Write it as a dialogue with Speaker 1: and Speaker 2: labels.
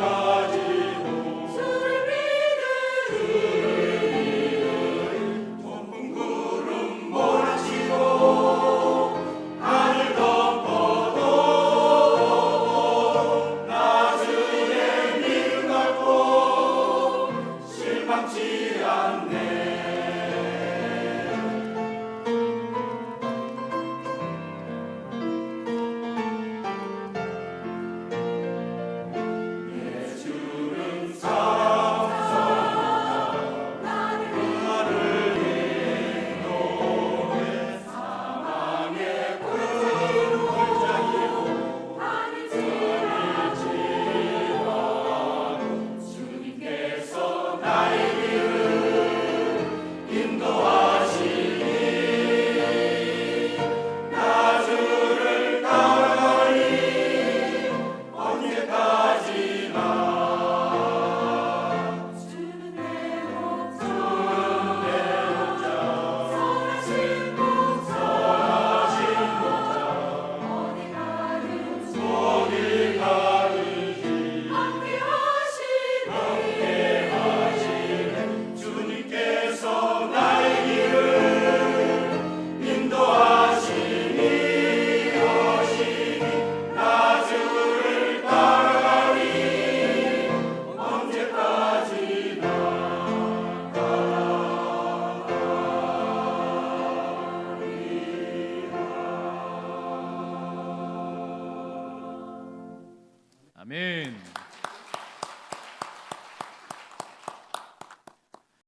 Speaker 1: God.
Speaker 2: 아멘.